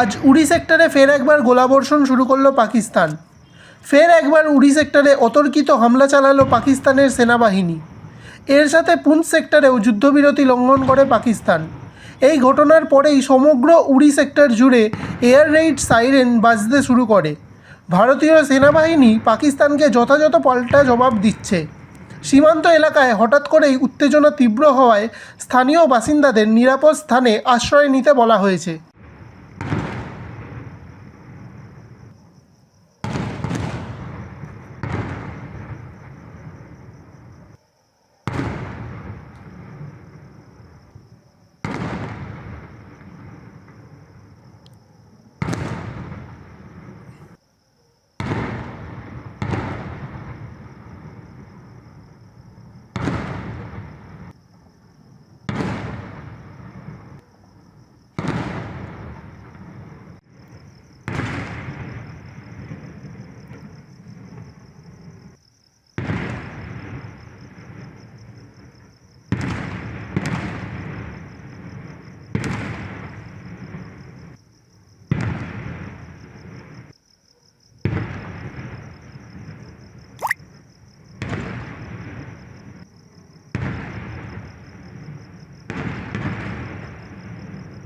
আজ উড়ি সেক্টরে ফের একবার গোলাবর্ষণ শুরু করল পাকিস্তান। ফের একবার উড়ি সেক্টরে অতর্কিত হামলা চালালো পাকিস্তানের সেনাবাহিনী। এর সাথে পুঞ্চ সেক্টরেও যুদ্ধবিরতি লঙ্ঘন করে পাকিস্তান। এই ঘটনার পরেই সমগ্র উড়ি সেক্টর জুড়ে এয়ার রেইড সাইরেন বাজতে শুরু করে। ভারতীয় সেনাবাহিনী পাকিস্তানকে যথাযথ পাল্টা জবাব দিচ্ছে। সীমান্ত এলাকায় হঠাৎ করেই উত্তেজনা তীব্র হওয়ায় স্থানীয় বাসিন্দাদের নিরাপদ স্থানে আশ্রয় নিতে বলা হয়েছে।